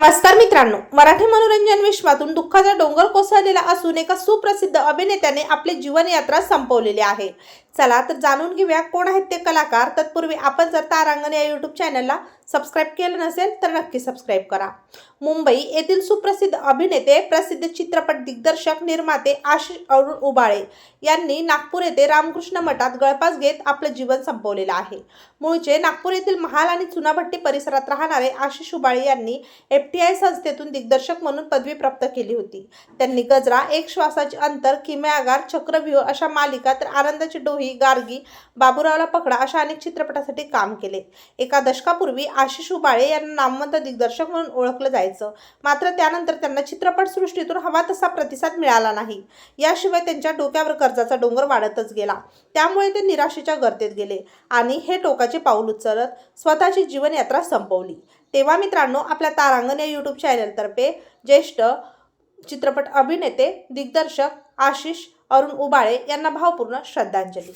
नमस्कार मित्रांनो मराठी मनोरंजन विश्वातून दुःखाचा डोंगर कोसळलेला असून एका सुप्रसिद्ध अभिनेत्याने आपली जीवनयात्रा संपवलेली आहे. चला तर जाणून घेऊया कोण आहेत ते कलाकार. तत्पूर्वी आपण जर तारांगण या यूट्यूब चॅनलला सबस्क्राईब केलं नसेल तर नक्की सबस्क्राईब करा. मुंबई येथील सुप्रसिद्ध अभिनेते प्रसिद्ध चित्रपट दिग्दर्शक निर्माते आशिष अरुण उबाळे यांनी नागपूर येथे रामकृष्ण मठात गळफास घेत आपलं जीवन संपवलेलं आहे. मूळचे नागपूर येथील महाल आणि चुनाभट्टी परिसरात राहणारे आशिष उबाळे यांनी एफ टी आय संस्थेतून दिग्दर्शक म्हणून पदवी प्राप्त केली होती. त्यांनी गजरा एक श्वासाचे अंतर किमयागार चक्रव्यूह अशा मालिका तर आनंदाची डोही गार्गी बाबूरावला पकडा अशा अनेक चित्रपटासाठी काम केले. एका दशकापूर्वी आशिष उबाळे यांना नामवंत दिग्दर्शक म्हणून ओळखलं जायचं. मात्र त्यानंतर त्यांना चित्रपटसृष्टीतून हवा तसा प्रतिसाद मिळाला नाही. याशिवाय त्यांच्या डोक्यावर कर्जाचा डोंगर वाढतच गेला. त्यामुळे ते निराशेच्या गर्तेत गेले आणि हे टोकाचे पाऊल उचलत स्वतःची जीवनयात्रा संपवली. तेव्हा मित्रांनो आपल्या तारांगण या यूट्यूब चॅनलतर्फे ज्येष्ठ चित्रपट अभिनेते दिग्दर्शक आशिष अरुण उबाळे यांना भावपूर्ण श्रद्धांजली.